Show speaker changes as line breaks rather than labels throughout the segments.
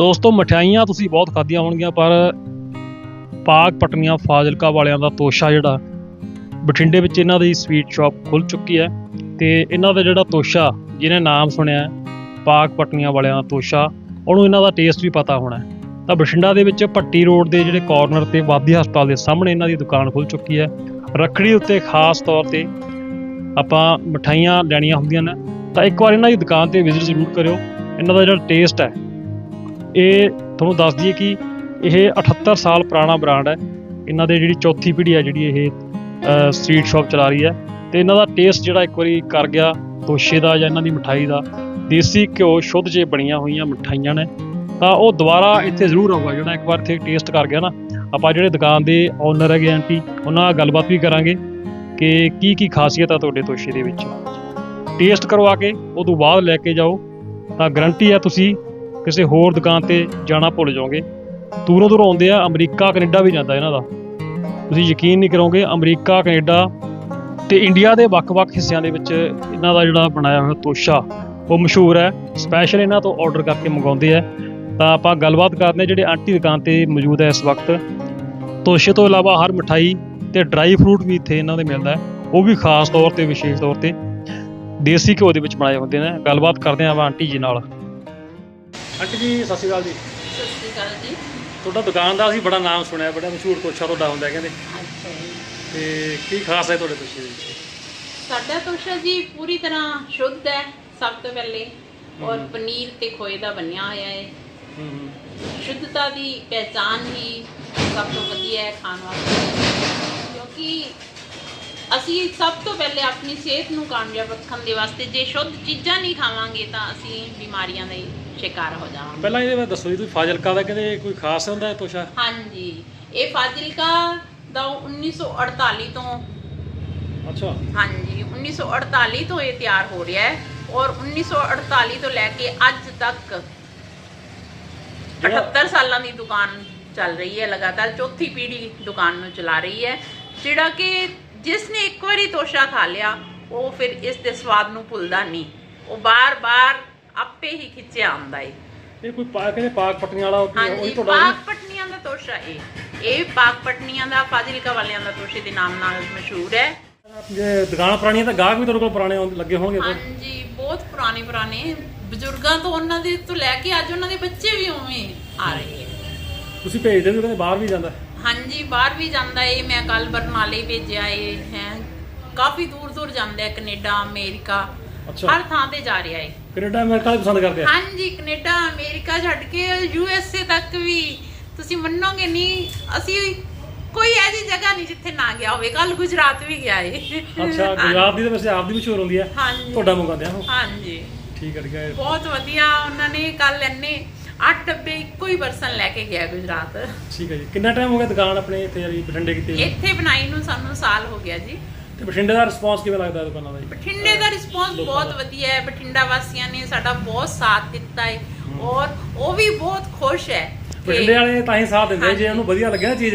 ਦੋਸਤੋ, ਮਠਿਆਈਆਂ ਤੁਸੀਂ ਬਹੁਤ ਖਾਧੀਆਂ ਹੋਣਗੀਆਂ, ਪਰ ਪਾਕ ਪਟਨੀਆਂ, ਫਾਜ਼ਿਲਕਾ ਵਾਲਿਆਂ ਦਾ ਤੋਸ਼ਾ ਜਿਹੜਾ, ਬਠਿੰਡੇ ਵਿੱਚ ਇਹਨਾਂ ਦੀ ਸਵੀਟ ਸ਼ਾਪ ਖੁੱਲ ਚੁੱਕੀ ਹੈ ਤੇ ਇਹਨਾਂ ਦਾ ਜਿਹੜਾ ਤੋਸ਼ਾ, ਜਿਹਨੇ ਨਾਮ ਸੁਣਿਆ, ਪਾਕ ਪਟਨੀਆਂ ਵਾਲਿਆਂ ਦਾ ਤੋਸ਼ਾ, ਉਹਨੂੰ ਇਹਨਾਂ ਦਾ ਟੇਸਟ ਵੀ ਪਤਾ ਹੋਣਾ ਤਾਂ ਬਠਿੰਡਾ ਦੇ ਵਿੱਚ ਭੱਟੀ ਰੋਡ ਦੇ ਜਿਹੜੇ ਕਾਰਨਰ ਤੇ ਵਾਦੀ ਹਸਪਤਾਲ ਦੇ ਸਾਹਮਣੇ ਇਹਨਾਂ ਦੀ ਦੁਕਾਨ ਖੁੱਲ ਚੁੱਕੀ ਹੈ। ਰੱਖੜੀ ਉੱਤੇ ਖਾਸ ਤੌਰ ਤੇ ਆਪਾਂ ਮਠਾਈਆਂ ਲੈਣੀਆਂ ਹੁੰਦੀਆਂ ਨੇ। ਤਾਂ ਇੱਕ ਵਾਰ ਇਹਨਾਂ ਦੀ ਦੁਕਾਨ ਤੇ ਵਿਜ਼ਿਟ ਜ਼ਰੂਰ ਕਰਿਓ। ਇਹਨਾਂ ਦਾ ਜਿਹੜਾ ਟੇਸਟ ਹੈ ਇਹ ਤੁਹਾਨੂੰ ਦੱਸ ਦਈਏ ਕਿ ਇਹ 78 ਸਾਲ ਪੁਰਾਣਾ ਬ੍ਰਾਂਡ ਹੈ। ਇਹਨਾਂ ਦੇ ਜਿਹੜੀ ਚੌਥੀ ਪੀੜ੍ਹੀ ਹੈ ਜਿਹੜੀ ਇਹ ਸਟਰੀਟ ਸ਼ਾਪ ਚਲਾ ਰਹੀ ਹੈ ਤੇ ਇਹਨਾਂ ਦਾ ਟੇਸਟ ਜਿਹੜਾ ਇੱਕ ਵਾਰੀ ਕਰ ਗਿਆ ਤੋਸ਼ੇ ਦਾ ਜਾਂ ਇਹਨਾਂ ਦੀ ਮਠਾਈ ਦਾ, ਦੇਸੀ ਘਿਓ ਸ਼ੁੱਧ ਜੇ ਬਣੀਆਂ ਹੋਈਆਂ ਮਠਾਈਆਂ ਨੇ, ਤਾਂ ਉਹ ਦੁਬਾਰਾ ਇੱਥੇ ਜ਼ਰੂਰ ਆਊਗਾ। ਜਿਹੜਾ ਇੱਕ ਵਾਰ ਇੱਥੇ ਟੇਸਟ ਕਰ ਗਿਆ ਨਾ, ਆਪਾਂ ਜਿਹੜੇ ਦੁਕਾਨ ਦੇ ਓਨਰ ਹੈਗੇ ਆਂਟੀ ਉਹਨਾਂ ਨਾਲ ਗੱਲਬਾਤ ਵੀ ਕਰਾਂਗੇ ਕਿ ਕੀ ਕੀ ਖਾਸੀਅਤ ਆ ਤੁਹਾਡੇ ਤੋਸ਼ੇ ਦੇ ਵਿੱਚ। ਟੇਸਟ ਕਰਵਾ ਕੇ ਉਹ ਤੋਂ ਬਾਅਦ ਲੈ ਕੇ ਜਾਓ, ਤਾਂ ਗਰੰਟੀ ਹੈ ਤੁਸੀਂ ਕਿਸੇ ਹੋਰ ਦੁਕਾਨ ਤੇ ਜਾਣਾ ਭੁੱਲ ਜਾਓਗੇ। ਦੂਰੋਂ ਦੂਰੋਂ ਆਉਂਦੇ ਆ, ਅਮਰੀਕਾ, ਕੈਨੇਡਾ ਵੀ ਜਾਂਦਾ ਇਹਨਾਂ ਦਾ। ਤੁਸੀਂ ਯਕੀਨ ਨਹੀਂ ਕਰੋਗੇ, ਅਮਰੀਕਾ, ਕੈਨੇਡਾ ਤੇ ਇੰਡੀਆ ਦੇ ਵੱਖ-ਵੱਖ ਹਿੱਸਿਆਂ ਦੇ ਵਿੱਚ ਇਹਨਾਂ ਦਾ ਜਿਹੜਾ ਬਣਾਇਆ ਹੋਇਆ ਤੋਸ਼ਾ, ਉਹ ਮਸ਼ਹੂਰ ਹੈ। ਸਪੈਸ਼ਲ ਇਹਨਾਂ ਤੋਂ ਆਰਡਰ ਕਰਕੇ ਮੰਗਾਉਂਦੇ ਆ। ਤਾਂ ਆਪਾਂ ਗੱਲਬਾਤ ਕਰਦੇ ਹਾਂ, ਜਿਹੜੇ ਆਂਟੀ ਦੁਕਾਨ ਤੇ ਮੌਜੂਦ ਹੈ ਇਸ ਵਕਤ। ਤੋਸ਼ੇ ਤੋਂ ਇਲਾਵਾ ਹਰ ਮਠਾਈ ਤੇ ਡਰਾਈ ਫਰੂਟ ਵੀ ਇੱਥੇ ਇਹਨਾਂ ਦੇ ਮਿਲਦਾ ਹੈ। ਉਹ ਵੀ ਖਾਸ ਤੌਰ ਤੇ, ਵਿਸ਼ੇਸ਼ ਤੌਰ ਤੇ ਦੇਸੀ ਘਿਓ ਦੇ ਵਿੱਚ ਬਣਾਏ ਹੁੰਦੇ ਨੇ। ਗੱਲਬਾਤ ਕਰਦੇ ਹਾਂ ਆਪਾਂ ਆਂਟੀ ਜੀ ਨਾਲ। ਆਂਟੀ ਜੀ ਸਤਿ ਸ਼੍ਰੀ ਅਕਾਲ ਜੀ।
ਸਤਿ ਸ਼੍ਰੀ ਅਕਾਲ ਜੀ।
ਤੁਹਾਡਾ ਦੁਕਾਨ ਦਾ ਅਸੀਂ ਬੜਾ ਨਾਮ ਸੁਣਿਆ ਬੜਾ ਮਸ਼ਹੂਰ ਤੋਸ਼ਾ ਤੁਹਾਡਾ ਹੁੰਦਾ ਕਹਿੰਦੇ।
ਅੱਛਾ ਜੀ।
ਤੇ ਕੀ ਖਾਸ ਹੈ ਤੁਹਾਡੇ ਤੋਸ਼ੇ ਦੇ? ਵਿੱਚ
ਸਾਡਾ ਤੋਸ਼ਾ ਜੀ ਪੂਰੀ ਤਰ੍ਹਾਂ ਸ਼ੁੱਧ ਹੈ ਸਭ ਤੋਂ ਪਹਿਲੇ। ਔਰ। ਪਨੀਰ ਤੇ ਖੋਏ ਦਾ ਬਣਿਆ ਹੋਇਆ ਹੂੰ। ਸ਼ੁੱਧਤਾ ਦੀ ਪਹਿਚਾਨ ਹੀ ਸਭ ਤੋਂ ਵਧੀਆ ਹੈ ਖਾਣ ਵਾਸਤੇ। ਕਿਉਂਕਿ ਅਸੀਂ ਸਭ ਤੋਂ ਪਹਿਲੇ ਆਪਣੀ ਸਿਹਤ ਨੂੰ ਕਾਮਯਾਬ ਰੱਖਣ ਦੇ ਵਾਸਤੇ ਜੇ ਸ਼ੁੱਧ ਚੀਜ਼ਾਂ ਨਹੀਂ ਖਾਵਾਂਗੇ ਤਾਂ ਅਸੀਂ ਬਿਮਾਰੀਆਂ ਦਾ ਹੀ ਸ਼ਿਕਾਰ ਹੋ ਜਾਵਾਂਗੇ।
ਪਹਿਲਾਂ ਇਹਦੇ ਬਾਰੇ ਦੱਸੋ ਜੀ ਤੁਸੀਂ ਫਾਜ਼ਿਲਕਾ ਦਾ ਕਹਿੰਦੇ ਕੋਈ ਖਾਸ ਹੁੰਦਾ ਹੈ ਤੋਸ਼ਾ
ਹਾਂਜੀ ਇਹ ਫਾਜ਼ਿਲਕਾ ਦਾ 1948 ਤੋਂ
ਅੱਛਾ।
ਹਾਂਜੀ 1948 ਤੋਂ ਇਹ ਤਿਆਰ ਹੋ ਰਿਹਾ ਹੈ ਔਰ 1948 ਤੋਂ ਲੈ ਕੇ ਅੱਜ ਤੱਕ
ਜਿਹੜਾ-
78 ਸਾਲਾਂ ਦੀ ਦੁਕਾਨ ਚੱਲ ਰਹੀ ਹੈ ਲਗਾਤਾਰ ਚੌਥੀ ਪੀੜ੍ਹੀ ਦੁਕਾਨ ਨੂੰ ਚਲਾ ਰਹੀ ਹੈ ਜਿਹੜਾ ਕਿ ਜਿਸ ਨੇ ਇੱਕ ਵਾਰੀ ਤੋਸ਼ਾ ਖਾ ਲਿਆ ਉਹ ਫਿਰ ਇਸ ਦੇ ਸਵਾਦ ਨੂੰ ਭੁੱਲਦਾ ਨਹੀਂ। ਉਹ ਬਾਰ-ਬਾਰ ਆਪੇ ਹੀ ਖਿੱਚਿਆ ਆਉਂਦਾ ਹੈ
ਇਹ ਕੋਈ ਪਾ ਕਹਿੰਦੇ ਪਾਕ ਪਟਨੀਆਂ ਵਾਲਾ ਉਹ
ਹਾਂਜੀ ਪਾਕ ਪਟਨੀਆਂ ਦਾ ਤੋਸ਼ਾ ਇਹ ਇਹ ਪਾਕ ਪਟਨੀਆਂ ਦਾ ਫਾਜ਼ਿਲਕਾ ਵਾਲਿਆਂ ਦਾ ਤੋਸ਼ੇ ਦੇ ਨਾਮ ਨਾਲ ਮਸ਼ਹੂਰ ਹੈ।
ਜੇ ਦੁਕਾਨ ਪੁਰਾਣੀ ਹੈ ਤਾਂ ਗਾਹਕ ਵੀ ਤੁਹਾਡੇ ਕੋਲ ਪੁਰਾਣੇ ਲੱਗੇ ਹੋਣਗੇ
ਹਾਂਜੀ ਬਹੁਤ ਪੁਰਾਣੇ ਪੁਰਾਣੇ। ਬਜ਼ੁਰਗਾਂ ਤੋਂ ਉਹਨਾਂ ਦੇ ਤੋਂ ਲੈ ਕੇ ਅੱਜ ਉਹਨਾਂ ਦੇ ਬੱਚੇ ਵੀ ਉਵੇਂ ਆ ਰਹੇ
ਤੁਸੀਂ ਭੇਜਦੇ ਵੀ ਕਹਿੰਦੇ ਬਾਹਰ ਵੀ ਜਾਂਦਾ।
ਹਾਂਜੀ ਬਾਹਰ ਵੀ ਜਾਂਦਾ ਏ। ਮੈਂ ਕੱਲ ਬਰਨਾਲੇ ਭੇਜਿਆ ਏ ਹੈ। ਕਾਫੀ ਦੂਰ ਦੂਰ ਜਾਂਦਾ ਹੈ ਕੈਨੇਡਾ ਅਮਰੀਕਾ।
ਅੱਛਾ।
ਹਰ ਥਾਂ ਤੇ ਜਾ ਰਿਹਾ ਏ।
ਕੈਨੇਡਾ ਅਮਰੀਕਾ ਵੀ ਪਸੰਦ ਕਰਦੇ ਆ?
ਹਾਂਜੀ ਕੈਨੇਡਾ ਅਮਰੀਕਾ ਛੱਡ ਕੇ ਯੂ ਐਸ ਏ ਤੱਕ ਵੀ ਤੁਸੀਂ ਮੰਨੋਗੇ ਨਹੀਂ ਅਸੀਂ ਕੋਈ ਐਸੀ ਜਗ੍ਹਾ ਨਹੀਂ ਜਿੱਥੇ ਨਾ ਗਿਆ ਹੋਵੇ। ਕੱਲ ਗੁਜਰਾਤ ਵੀ ਗਿਆ ਏ।
ਅੱਛਾ ਗੁਜਰਾਤ ਦੀ ਤਾਂ ਵੈਸੇ ਆਪ ਦੀ ਮਸ਼ਹੂਰ ਹੁੰਦੀ ਹੈ
ਹਾਂਜੀ।
ਤੁਹਾਡਾ ਮੰਗਾਉਂਦੇ ਆ ਉਹ
ਹਾਂਜੀ।
ਠੀਕ ਹੈ ਠੀਕ ਹੈ
ਬਹੁਤ ਵਧੀਆ ਉਹਨਾਂ ਨੇ ਕੱਲ ਇੰਨੇ 8 ਡੱਬੇ ਇੱਕੋ ਹੀ ਪਰਸਨ ਲੈ ਕੇ ਗਿਆ ਗੁਜਰਾਤ।
ਠੀਕ ਹੈ ਜੀ। ਕਿੰਨਾ ਟਾਈਮ ਹੋ ਗਿਆ ਦੁਕਾਨ ਆਪਣੇ ਇੱਥੇ ਬਠਿੰਡੇ ਕੀਤੀ?
ਇੱਥੇ ਬਣਾਈ ਨੂੰ ਸਾਨੂੰ ਸਾਲ ਹੋ ਗਿਆ ਜੀ।
ਤੇ ਬਠਿੰਡੇ ਦਾ ਰਿਸਪੌਂਸ ਕਿਵੇਂ ਲੱਗਦਾ ਦੁਕਾਨਾਂ ਦਾ ਜੀ
ਬਠਿੰਡੇ ਦਾ ਰਿਸਪੌਂਸ ਬਹੁਤ। ਵਧੀਆ ਹੈ ਬਠਿੰਡਾ ਵਾਸੀਆਂ ਨੇ ਸਾਡਾ ਬਹੁਤ ਸਾਥ ਦਿੱਤਾ ਹੈ ਔਰ ਉਹ ਵੀ ਬਹੁਤ ਖੁਸ਼ ਹੈ ਕਿ-
ਬਠਿੰਡੇ ਵਾਲੇ ਤਾਂ ਹੀ ਸਾਥ ਦਿੰਦੇ ਜੇ। ਉਹਨੂੰ ਵਧੀਆ ਲੱਗਿਆ ਚੀਜ਼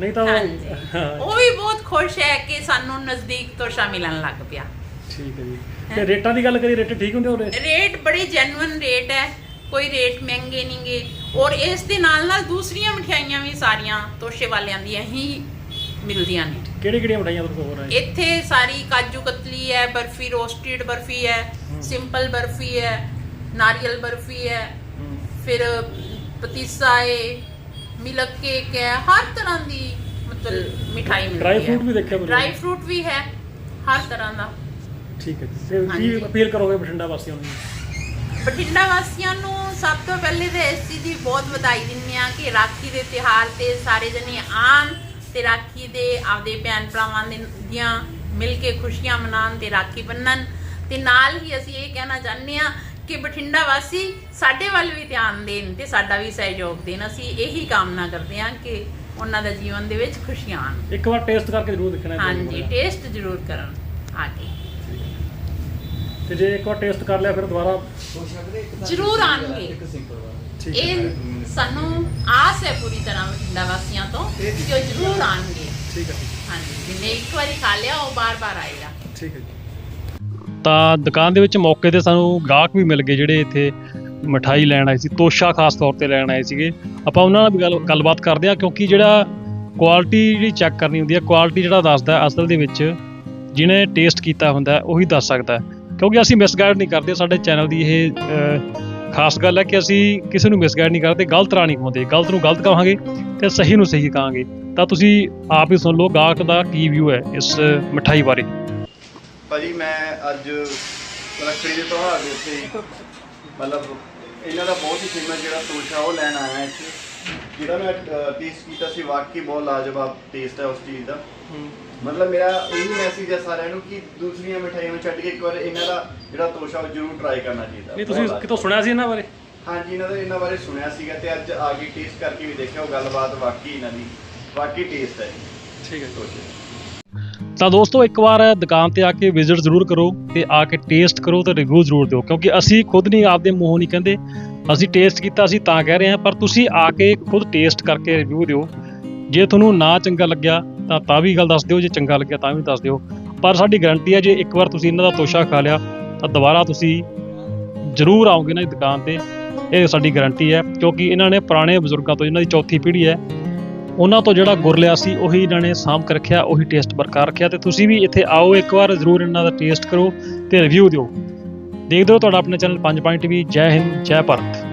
ਨਹੀਂ ਤਾਂ
ਹਾਂਜੀ।
ਉਹ ਹਾਂ,
ਉਹ ਵੀ ਬਹੁਤ ਖੁਸ਼ ਹੈ ਕਿ ਸਾਨੂੰ ਨਜ਼ਦੀਕ ਤੋਸ਼ਾ ਮਿਲਣ ਲੱਗ ਪਿਆ
ਠੀਕ ਹੈ ਜੀ ਤੇ ਰੇਟਾਂ ਦੀ ਗੱਲ ਕਰੀ ਰੇਟ ਠੀਕ ਹੁੰਦੇ ਹੋਰੇ
ਰੇਟ ਬੜੇ ਜੈਨੂਇਨ ਰੇਟ ਹੈ ਕੋਈ ਰੇਟ ਮਹਿੰਗੇ ਨਹੀਂਗੇ ਔਰ ਇਸ ਦੇ ਨਾਲ ਨਾਲ ਦੂਸਰੀਆਂ ਮਠਿਆਈਆਂ ਵੀ ਸਾਰੀਆਂ ਤੋਸ਼ੇ ਵਾਲਿਆਂ ਦੀਆਂ ਹੀ ਮਿਲਦੀਆਂ ਨੇ।
ਕਿਹੜੀ ਕਿਹੜੀਆਂ ਮਠਾਈਆਂ ਤੁਹਾਡੇ ਕੋਲ ਹੋ ਰਹੀਆਂ
ਇੱਥੇ ਸਾਰੀ ਕਾਜੂ ਕਤਲੀ ਹੈ ਬਰਫੀ ਰੋਸਟਡ ਬਰਫੀ ਹੈ। ਸਿੰਪਲ ਬਰਫੀ ਹੈ ਨਾਰੀਅਲ ਬਰਫੀ ਹੈ ਫਿਰ ਪਤੀਸਾ ਹੈ ਮਿਲਕ ਕੇਕ ਹੈ ਹਰ ਤਰ੍ਹਾਂ ਦੀ ਮਤਲਬ ਮਿਠਾਈ ਮਿਲਦੀ ਹੈ।
ਡਰਾਈ ਫਰੂਟ ਵੀ ਦੇਖਿਆ
ਡਰਾਈ ਫਰੂਟ ਵੀ ਹੈ ਹਰ ਤਰ੍ਹਾਂ ਦਾ।
ਠੀਕ ਹੈ ਜੀ। ਤੇ ਕੀ। ਅਪੀਲ ਕਰੋਗੇ ਬਠਿੰਡਾ ਵਾਸੀਆਂ ਨੂੰ?
ਬਠਿੰਡਾ ਵਾਸੀਆਂ ਨੂੰ ਸਭ ਤੋਂ ਪਹਿਲੇ ਤਾਂ ਇਸ ਚੀਜ਼ ਦੀ ਬਹੁਤ ਵਧਾਈ ਦਿੰਦੇ ਆ ਕਿ ਰਾਖੀ ਦੇ ਤਿਹਾਰ ਤੇ ਸਾਰੇ ਜਣੇ ਆਣ ਤੇ ਰਾਖੀ ਦੇ ਆਪਦੇ ਭੈਣ ਭਰਾਵਾਂ ਦੇ ਦੀਆਂ ਮਿਲ ਕੇ ਖੁਸ਼ੀਆਂ ਮਨਾਉਣ ਤੇ ਰਾਖੀ ਬੰਨਣ। ਤੇ ਨਾਲ ਹੀ ਅਸੀਂ ਇਹ ਕਹਿਣਾ ਚਾਹੁੰਦੇ ਆ ਕਿ ਬਠਿੰਡਾ ਵਾਸੀ ਸਾਡੇ ਵੱਲ ਵੀ ਧਿਆਨ ਦੇਣ ਤੇ ਸਾਡਾ ਵੀ ਸਹਿਯੋਗ ਦੇਣ। ਅਸੀਂ ਇਹੀ ਕਾਮਨਾ ਕਰਦੇ ਆ ਕਿ ਉਹਨਾਂ ਦਾ ਜੀਵਨ ਦੇ ਵਿੱਚ ਖੁਸ਼ੀਆਂ ਆਣ
ਇੱਕ ਵਾਰ ਟੇਸਟ ਕਰਕੇ ਜ਼ਰੂਰ ਦੇਖਣਾ ਹੈ।
ਹਾਂਜੀ ਟੇਸਟ ਜ਼ਰੂਰ ਕਰਨ। ਆ ਕੇ।
ਤੇ ਜੇ ਇੱਕ ਵਾਰ ਟੇਸਟ ਕਰ ਲਿਆ ਫਿਰ ਦੁਬਾਰਾ
ਜ਼ਰੂਰ।
ਠੀਕ ਹੈ।
ਇਹ ਸਾਨੂੰ ਆਸ ਹੈ ਪੂਰੀ ਤਰ੍ਹਾਂ ਬਠਿੰਡਾ ਵਾਸੀਆਂ ਤੋਂ ਕਿ ਉਹ ਜ਼ਰੂਰ ਆਣਗੇ।
ਠੀਕ ਹੈ।
ਹਾਂਜੀ ਇੱਕ ਵਾਰੀ ਖਾ ਲਿਆ ਉਹ ਬਾਰ-ਬਾਰ ਆਏਗਾ।
ਠੀਕ ਹੈ ਤਾਂ ਦੁਕਾਨ ਦੇ ਵਿੱਚ ਮੌਕੇ ਤੇ ਸਾਨੂੰ ਗਾਹਕ ਵੀ ਮਿਲ ਗਏ ਜਿਹੜੇ ਇੱਥੇ ਮਠਾਈ ਲੈਣ ਆਏ ਸੀ ਤੋਸ਼ਾ ਖਾਸ ਤੌਰ ਤੇ ਲੈਣ ਆਏ ਸੀਗੇ। ਆਪਾਂ ਉਹਨਾਂ ਨਾਲ ਵੀ ਗੱਲ ਗੱਲਬਾਤ ਕਰਦੇ ਆ ਕਿਉਂਕਿ ਜਿਹੜਾ ਕੁਆਲਿਟੀ ਜਿਹੜੀ ਚੈੱਕ ਕਰਨੀ ਹੁੰਦੀ ਹੈ ਕੁਆਲਿਟੀ ਜਿਹੜਾ ਦੱਸਦਾ ਹੈ ਅਸਲ ਦੇ ਵਿੱਚ ਜਿਹਨੇ ਟੇਸਟ ਕੀਤਾ ਹੁੰਦਾ ਹੈ, ਉਹੀ ਦੱਸ ਸਕਦਾ ਹੈ। ਕਿਉਂਕਿ ਅਸੀਂ ਮਿਸਗਾਈਡ ਨਹੀਂ ਕਰਦੇ, ਸਾਡੇ ਚੈਨਲ ਦੀ ਇਹ ਖਾਸ ਗੱਲ ਹੈ ਕਿ ਅਸੀਂ ਕਿਸੇ ਨੂੰ ਮਿਸਗਾਈਡ ਨਹੀਂ ਕਰਦੇ, ਗਲਤ ਰਾਹ ਨਹੀਂ ਪਾਉਂਦੇ। ਗਲਤ ਨੂੰ ਗਲਤ ਕਹਾਂਗੇ ਤੇ ਸਹੀ ਨੂੰ ਸਹੀ ਕਹਾਂਗੇ। ਤਾਂ ਤੁਸੀਂ ਆਪ ਹੀ ਸੁਣ ਲਓ ਗਾਹਕ ਦਾ ਕੀ ਵਿਊ ਹੈ ਇਸ ਮਠਾਈ ਬਾਰੇ।
ਭਾਜੀ, ਮੈਂ ਅੱਜ ਰੱਖੜੀ ਦੇ ਤਿਉਹਾਰ ਦੇ ਉੱਤੇ ਮਤਲਬ ਇਹਨਾਂ ਦਾ ਬਹੁਤ ਹੀ ਫੇਮਸ ਜਿਹੜਾ ਤੋਸ਼ਾ ਉਹ ਲੈਣ ਆਇਆ ਇੱਥੇ। ਜਿਹੜਾ ਮੈਂ ਟੇਸਟ ਕੀਤਾ ਸੀ ਵਾਕਈ ਬਹੁਤ ਲਾਜਵਾਬ ਟੇਸਟ ਹੈ ਉਸ ਚੀਜ਼ ਦਾ। ਮਤਲਬ ਮੇਰਾ ਇਹੀ ਮੈਸੇਜ ਹੈ ਸਾਰਿਆਂ ਨੂੰ ਕਿ ਦੂਸਰੀਆਂ ਮਿਠਾਈਆਂ ਨੂੰ ਛੱਡ ਕੇ ਇੱਕ ਵਾਰ ਇਹਨਾਂ ਦਾ ਜਿਹੜਾ ਤੋਸ਼ਾ ਉਹ ਜ਼ਰੂਰ ਟਰਾਈ ਕਰਨਾ ਚਾਹੀਦਾ।
ਨਹੀਂ ਤੁਸੀਂ ਕਿਤੋਂ ਸੁਣਿਆ ਸੀ ਇਹਨਾਂ ਬਾਰੇ?
ਹਾਂਜੀ ਇਹਨਾਂ ਦਾ ਇਹਨਾਂ ਬਾਰੇ ਸੁਣਿਆ ਸੀਗਾ ਤੇ ਅੱਜ ਆ ਕੇ ਟੇਸਟ ਕਰਕੇ ਵੀ ਦੇਖਿਆ ਉਹ ਗੱਲਬਾਤ ਵਾਕਈ ਇਹਨਾਂ ਦੀ ਵਾਕਈ ਟੇਸਟ ਹੈ
ਠੀਕ ਹੈ।
ਤੋਸ਼ੇ।
ਤਾਂ ਦੋਸਤੋ, ਇੱਕ ਵਾਰ ਦੁਕਾਨ ਤੇ ਆ ਕੇ ਵਿਜ਼ਿਟ ਜ਼ਰੂਰ ਕਰੋ ਤੇ ਆ ਕੇ ਟੇਸਟ ਕਰੋ ਤੇ ਰਿਵਿਊ ਜ਼ਰੂਰ ਦਿਓ, ਕਿਉਂਕਿ ਅਸੀਂ ਖੁਦ ਨਹੀਂ, ਆਪਦੇ ਮੂੰਹੋਂ ਨਹੀਂ ਕਹਿੰਦੇ। ਅਸੀਂ ਟੇਸਟ ਕੀਤਾ, ਅਸੀਂ ਤਾਂ ਕਹਿ ਰਹੇ ਹਾਂ, ਪਰ ਤੁਸੀਂ ਆ ਕੇ ਖੁਦ ਟੇਸਟ ਕਰਕੇ ਰਿਵਿਊ ਦਿਓ। ਜੇ ਤੁਹਾਨੂੰ ਨਾ ਚੰਗਾ ਲੱਗਿਆ, ਤਾਂ ਤਾਂ ਵੀ ਗੱਲ ਦੱਸ ਦਿਓ, ਜੇ ਚੰਗਾ ਲੱਗਿਆ, ਤਾਂ ਵੀ ਦੱਸ ਦਿਓ। ਪਰ ਸਾਡੀ ਗਾਰੰਟੀ ਹੈ, ਜੇ ਇੱਕ ਵਾਰ ਤੁਸੀਂ ਇਹਨਾਂ ਦਾ ਤੋਸ਼ਾ ਖਾ ਲਿਆ, ਤਾਂ ਦੁਬਾਰਾ ਤੁਸੀਂ ਜ਼ਰੂਰ ਆਓਗੇ ਨਾ ਦੁਕਾਨ ਤੇ। ਇਹ ਸਾਡੀ ਗਾਰੰਟੀ ਹੈ, ਕਿਉਂਕਿ ਇਹਨਾਂ ਨੇ ਪੁਰਾਣੇ ਬਜ਼ੁਰਗਾਂ ਤੋਂ, ਇਹਨਾਂ ਦੀ ਚੌਥੀ ਪੀੜ੍ਹੀ ਹੈ ਉਹਨਾਂ ਤੋਂ ਜਿਹੜਾ ਗੁਰ ਲਿਆ ਸੀ, ਉਹੀ ਇਹਨਾਂ ਨੇ ਸਾਂਭ ਕੇ ਰੱਖਿਆ, ਉਹੀ ਟੇਸਟ ਬਰਕਰਾਰ ਰੱਖਿਆ ਤੇ ਤੁਸੀਂ ਵੀ ਇੱਥੇ ਆਓ ਇੱਕ ਵਾਰ, ਜ਼ਰੂਰ ਇਹਨਾਂ ਦਾ ਟੇਸਟ ਕਰੋ ਤੇ ਰਿਵਿਊ ਦਿਓ। ਦੇਖਦੇ ਰਹੋ ਤੁਹਾਡਾ ਆਪਣੇ ਚੈਨਲ 5 ਪੁਆਇੰਟ ਵੀ, ਜੈ ਹਿੰਦ, ਜੈ ਭਾਰਤ।